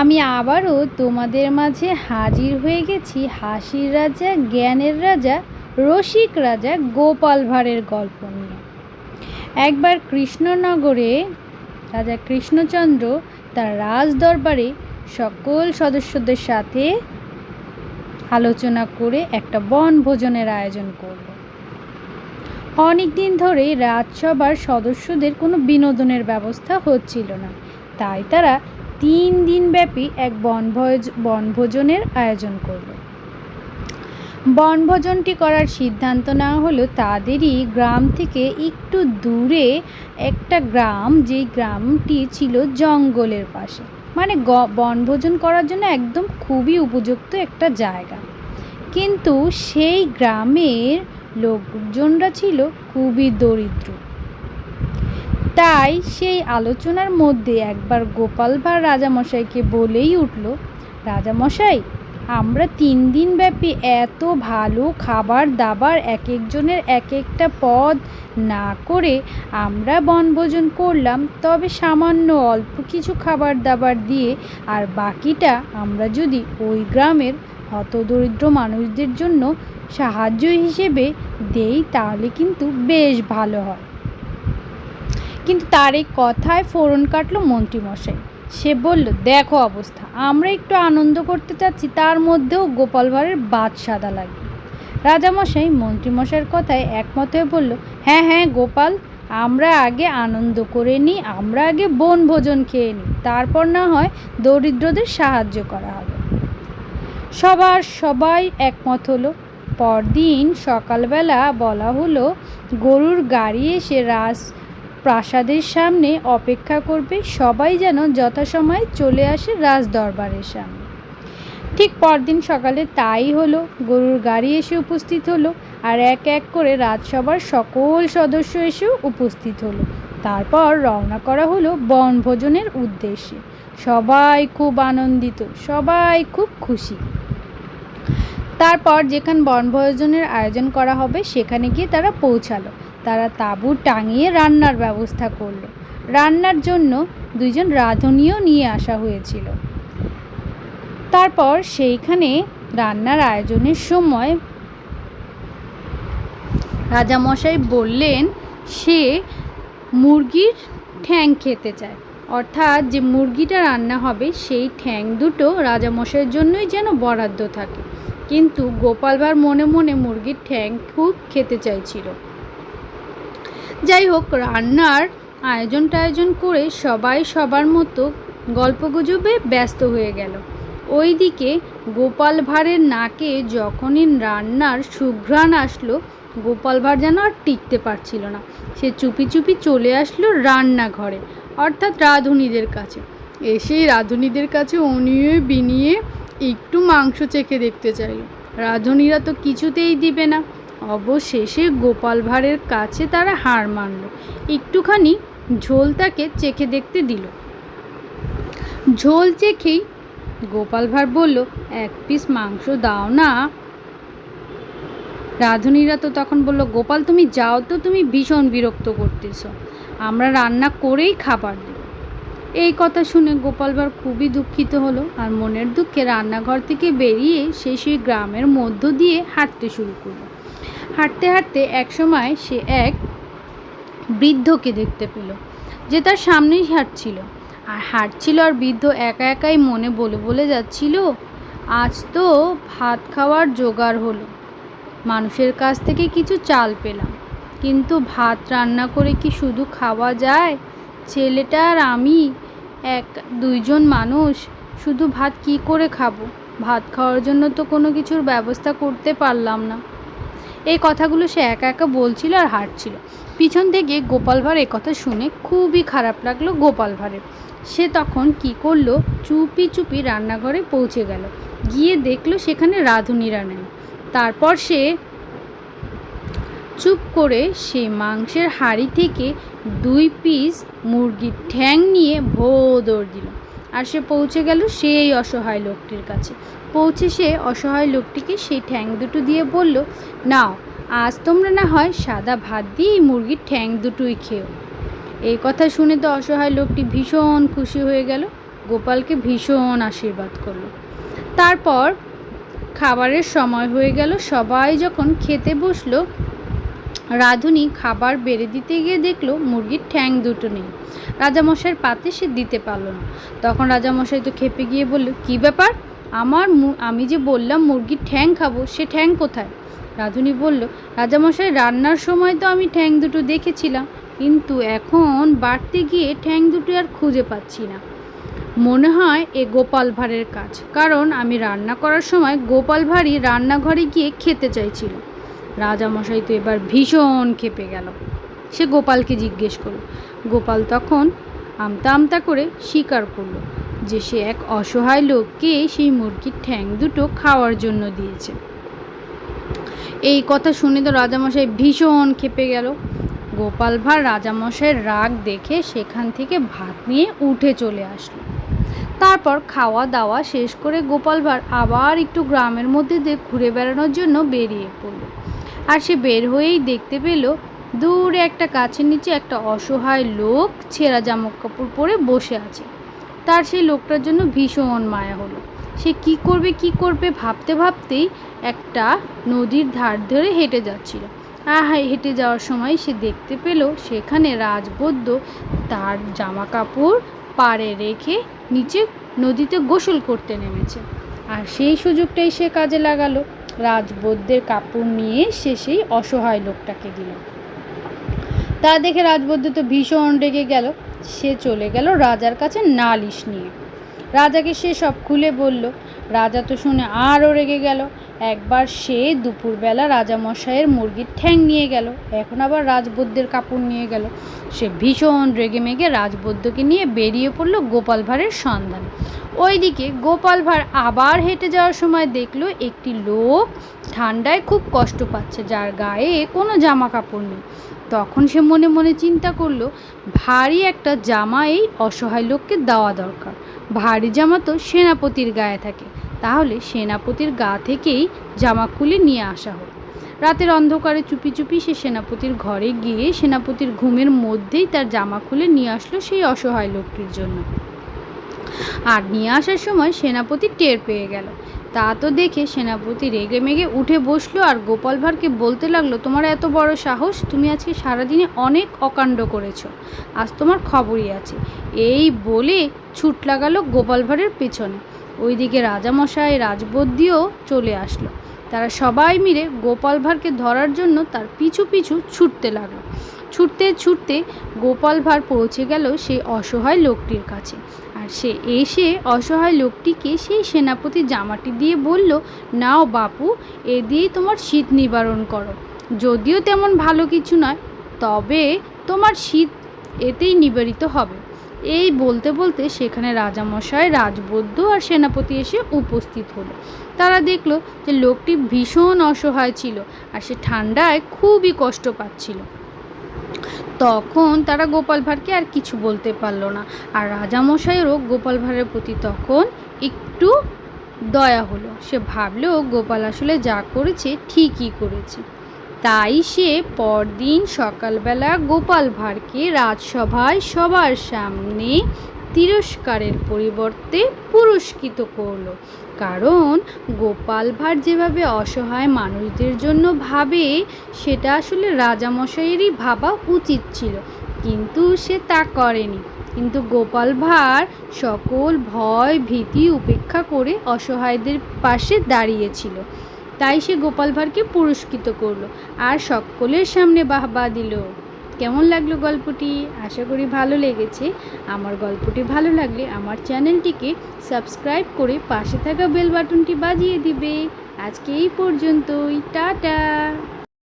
আমি আবারও তোমাদের মাঝে হাজির হয়ে গেছি হাসির রাজা, জ্ঞানের রাজা, রসিক রাজা গোপাল ভাঁড়ের গল্প নিয়ে। একবার কৃষ্ণনগরে রাজা কৃষ্ণচন্দ্র তার রাজ দরবারে সকল সদস্যদের সাথে আলোচনা করে একটা বনভোজনের আয়োজন করল। অনেক দিন ধরেই রাজসভার সদস্যদের কোনো বিনোদনের ব্যবস্থা হচ্ছিল না। তাই তারা তিন দিনব্যাপী এক বনভোজ, বনভোজনের আয়োজন করল। বনভোজনটি করার সিদ্ধান্ত নেওয়া হলো, তাদেরই গ্রাম থেকে একটু দূরে একটা গ্রাম, যেই গ্রামটি ছিল জঙ্গলের পাশে। মানে বনভোজন করার জন্য একদম খুবই উপযুক্ত একটা জায়গা। কিন্তু সেই গ্রামের লোকজনরা ছিল খুবই দরিদ্র। তাই সেই আলোচনার মধ্যে একবার গোপাল ভাঁড় রাজামশাইকে বলেই উঠল, রাজামশাই, আমরা তিন দিন ব্যাপী এত ভালো খাবার দাবার এক একজনের এক একটা পদ না করে আমরা বনভোজন করলাম, তবে সামান্য অল্প কিছু খাবার দাবার দিয়ে আর বাকিটা আমরা যদি ওই গ্রামের হতদরিদ্র মানুষদের জন্য সাহায্য হিসেবে দেই, তাহলে কিন্তু বেশ ভালো হয়। কিন্তু তার এই কথায় ফোড়ন কাটলো মন্ত্রীমশাই সে বলল, দেখো অবস্থা। আমরা একটু আনন্দ করতে চাচ্ছি, তার মধ্যেও গোপাল ভাঁড়ের বাদ সাদা লাগে। রাজামশাই মন্ত্রীমশাইয়ের কথায় একমত হয়ে বলল হ্যাঁ হ্যাঁ গোপাল, আমরা আগে আনন্দ করে নিই, আমরা আগে বনভোজন খেয়ে নিই, তারপর না হয় দরিদ্রদের সাহায্য করা হবে। সবার সবাই একমত হলো। পরদিন সকালবেলা বলা হলো, গরুর গাড়ি এসে রাস প্রাসাদের সামনে অপেক্ষা করবে সবাই যেন যথাসময়ে চলে আসে রাজ দরবারের সামনে। ঠিক পরদিন সকালে তাই হলো, গরুর গাড়ি এসে উপস্থিত হলো আর এক এক করে রাজসভার সকল সদস্য এসেও উপস্থিত হলো। তারপর রওনা করা হলো বনভোজনের উদ্দেশ্যে। সবাই খুব আনন্দিত, সবাই খুব খুশি। তারপর যেখানে বনভোজনের আয়োজন করা হবে সেখানে গিয়ে তারা পৌঁছালো। তারা তাঁবু টাঙিয়ে রান্নার ব্যবস্থা করল। রান্নার জন্য দুইজন রাঁধুনিও নিয়ে আসা হয়েছিল। তারপর সেইখানে রান্নার আয়োজনের সময় রাজামশাই বললেন, সে মুরগির ঠ্যাং খেতে চায়। অর্থাৎ যে মুরগিটা রান্না হবে, সেই ঠ্যাং দুটো রাজামশাইয়ের জন্যই যেন বরাদ্দ থাকে। কিন্তু গোপাল ভাঁড় মনে মনে মুরগির ঠ্যাং খুব খেতে চাইছিল। যাই হোক, রান্নার আয়োজন টায়োজন করে সবাই সবার মতো গল্পগুজবে ব্যস্ত হয়ে গেল। ওইদিকে গোপাল ভাঁড়ের নাকে যখনই রান্নার সুঘ্রাণ আসলো, গোপাল ভাঁড় যেন আর টিকতে পারছিল না। সে চুপি চুপি চলে আসলো রান্নাঘরে, অর্থাৎ রাঁধুনিদের কাছে। এসে রাঁধুনিদের কাছে অনিয়ে বিনিয়ে একটু মাংস চেখে দেখতে চাইল। রাঁধুনিরা তো কিছুতেই দিবে না। অবশেষে গোপাল ভাঁড়ের কাছে তারা হার মানল। একটুখানি ঝোল তাকে চেখে দেখতে দিল। ঝোল চেখেই গোপাল ভাঁড় বলল, এক পিস মাংস দাও না। রাঁধুনিরা তো তখন বলল, গোপাল, তুমি যাও তো, তুমি ভীষণ বিরক্ত করতেছ। আমরা রান্না করেই খাবার দেব। এই কথা শুনে গোপাল ভাঁড় খুবই দুঃখিত হলো আর মনের দুঃখে রান্নাঘর থেকে বেরিয়ে সে সেই গ্রামের মধ্য দিয়ে হাঁটতে শুরু করল। হাঁটতে হাঁটতে একসময় সে এক বৃদ্ধকে দেখতে পেল, যে তার সামনেই হাঁটছিল। আর হাঁটছিল আর বৃদ্ধ একা একাই মনে বলে বলে যাচ্ছিল, আজ তো ভাত খাওয়ার জোগাড় হলো। মানুষের কাছ থেকে কিছু চাল পেলাম। কিন্তু ভাত রান্না করে কি শুধু খাওয়া যায়? ছেলেটা আর আমি এক দুইজন মানুষ, শুধু ভাত কি করে খাব? ভাত খাওয়ার জন্য তো কোনো কিছুর ব্যবস্থা করতে পারলাম না। এই কথাগুলো সে একা একা বলছিল আর হাঁটছিল। পিছন থেকে গোপাল ভাঁড় কথা শুনে খুবই খারাপ লাগল গোপাল ভাঁড়ের। সে তখন কি করল? চুপি চুপি রান্নাঘরে পৌঁছে গেল। গিয়ে দেখল সেখানে রাঁধুনিরা নেই। তারপর সে চুপ করে সে মাংসের হাঁড়ি থেকে দুই পিস মুরগির ঠ্যাং নিয়ে ভো দৌড় দিল। আর সে পৌঁছে গেল সেই অসহায় লোকটির কাছে। পৌঁছে সে অসহায় লোকটিকে সেই ঠ্যাং দুটো দিয়ে বলল, নাও, আজ তোমরা না হয় সাদা ভাত দিয়ে মুরগির ঠ্যাং দুটোই খেও। এই কথা শুনে তো অসহায় লোকটি ভীষণ খুশি হয়ে গেল, গোপালকে ভীষণ আশীর্বাদ করল। তারপর খাবারের সময় হয়ে গেল, সবাই যখন খেতে বসল রাঁধুনি খাবার বেড়ে দিতে গিয়ে দেখল মুরগির ঠ্যাং দুটো নেই। রাজামশাইয়ের পাতে সে দিতে পারল না। তখন রাজামশাই তো খেপে গিয়ে বলল, কী ব্যাপার? আমার আমি যে বললাম মুরগির ঠ্যাং খাব, সে ঠ্যাং কোথায়? রাঁধুনি বলল, রাজামশাই, রান্নার সময় তো আমি ঠ্যাং দুটো দেখেছিলাম, কিন্তু এখন বাড়তে গিয়ে ঠ্যাং দুটো আর খুঁজে পাচ্ছি না। মনে হয় এ গোপাল ভাঁড়ের কাজ। কারণ আমি রান্না করার সময় গোপাল ভাঁড়ই রান্নাঘরে গিয়ে খেতে চাইছিল। রাজামশাই তো এবার ভীষণ খেপে গেল। সে গোপালকে জিজ্ঞেস করল। গোপাল তখন আমতা আমতা করে স্বীকার করল যে সে এক অসহায় লোককে সেই মুরগির ঠ্যাং দুটো খাওয়ার জন্য দিয়েছে। এই কথা শুনে তো রাজামশাই ভীষণ খেপে গেল। গোপাল ভাঁড় রাজামশাইয়ের রাগ দেখে সেখান থেকে ভাত নিয়ে উঠে চলে আসলো। তারপর খাওয়া দাওয়া শেষ করে গোপাল ভাঁড় আবার একটু গ্রামের মধ্যে দিয়ে ঘুরে বেড়ানোর জন্য বেরিয়ে পড়ল। আর সে বের হয়েই দেখতে পেল দূরে একটা গাছের নিচে একটা অসহায় লোক ছেঁড়া জামা কাপড় পরে বসে আছে। তার সেই লোকটার জন্য ভীষণ মায়া হলো। সে কি করবে কি করবে ভাবতে ভাবতেই একটা নদীর ধার ধরে হেঁটে যাচ্ছিল। আর হা- হেঁটে যাওয়ার সময় সে দেখতে পেল সেখানে রাজবৈদ্য তার জামা কাপড় পাড়ে রেখে নিচে নদীতে গোসল করতে নেমেছে। আর সেই সুযোগটাই সে কাজে লাগালো। রাজবৈদ্যের কাপড় নিয়ে সে সেই অসহায় লোকটাকে দিল। তা দেখে রাজবৈদ্য তো ভীষণ রেগে গেল। সে চলে গেল রাজার কাছে নালিশ নিয়ে। রাজাকে সে সব খুলে বলল, রাজা তো শুনে আরও রেগে গেল। একবার সে দুপুরবেলা রাজামশাইয়ের মুরগির ঠ্যাং নিয়ে গেল। এখন আবার রাজবৈদ্যের কাপড় নিয়ে গেল। সে ভীষণ রেগে মেগে রাজবৈদ্যকে নিয়ে বেরিয়ে পড়ল গোপাল ভাঁড়ের সন্ধান। ওইদিকে গোপাল ভাঁড় আবার হেঁটে যাওয়ার সময় দেখল একটি লোক ঠান্ডায় খুব কষ্ট পাচ্ছে, যার গায়ে কোনো জামা কাপড় নেই। তখন সে মনে মনে চিন্তা করল, ভারী একটা জামা এই অসহায় লোককে দেওয়া দরকার। ভারী জামা তো সেনাপতির গায়ে থাকে। তাহলে সেনাপতির গা থেকেই জামা খুলে নিয়ে আসা হোক। রাতের অন্ধকারে চুপি চুপি সে সেনাপতির ঘরে গিয়ে সেনাপতির ঘুমের মধ্যেই তার জামা খুলে নিয়ে আসলো সেই অসহায় লোকটির জন্য। আর নিয়ে আসার সময় সেনাপতি টের পেয়ে গেল। তা তো দেখে সেনাপতি রেগে মেগে উঠে বসল আর গোপাল ভাঁড়কে বলতে লাগল, তোমার এত বড় সাহস, তুমি আজকে সারাদিনে অনেক অকাণ্ড করেছ। আজ তোমার খবরই আছে। এই বলে ছুট লাগালো গোপাল ভাঁড়ের পেছনে। ওইদিকে রাজামশাই রাজবদ্যিও চলে আসলো। তারা সবাই মিলে গোপাল ভাঁড়কে ধরার জন্য তার পিছু পিছু ছুটতে লাগল। ছুটতে ছুটতে গোপাল ভাঁড় পৌঁছে গেল সেই অসহায় লোকটির কাছে। আর সে এসে অসহায় লোকটিকে সেই সেনাপতি জামাটি দিয়ে বলল, নাও বাপু, এ দিয়েই তোমার শীত নিবারণ করো। যদিও তেমন ভালো কিছু নয়, তবে তোমার শীত এতেই নিবারিত হবে। এই বলতে বলতে সেখানে রাজামশাই, রাজবৈদ্য আর সেনাপতি এসে উপস্থিত হলো। তারা দেখল যে লোকটি ভীষণ অসহায় ছিল আর সে ঠান্ডায় খুবই কষ্ট পাচ্ছিল। তখন তারা গোপাল ভাঁড়কে আর কিছু বলতে পারল না আর রাজামশাইয়েরও গোপাল ভাঁড়ের প্রতি তখন একটু দয়া হলো। সে ভাবলো, গোপাল আসলে যা করেছে ঠিকই করেছে। তাই সে পরদিন সকালবেলা গোপাল ভাঁড়কে রাজসভায় সবার সামনে তিরস্কারের পরিবর্তে পুরস্কৃত করল। কারণ গোপাল ভাঁড় যেভাবে অসহায় মানুষদের জন্য ভাবে, সেটা আসলে রাজামশাইয়েরই ভাবা উচিত ছিল। কিন্তু সে তা করেনি। কিন্তু গোপাল ভাঁড় সকল ভয় ভীতি উপেক্ষা করে অসহায়দের পাশে দাঁড়িয়েছিল। তাই সে গোপাল ভাঁড়কে পুরস্কৃত করল আর সকলের সামনে বাহবা দিল। কেমন লাগল গল্পটি? আশা করি ভালো লেগেছে। আমার গল্পটি ভালো লাগলে আমার চ্যানেলটিকে সাবস্ক্রাইব করে পাশে থাকা বেল বাটনটি বাজিয়ে দিবে। আজকে এই পর্যন্তই। টাটা!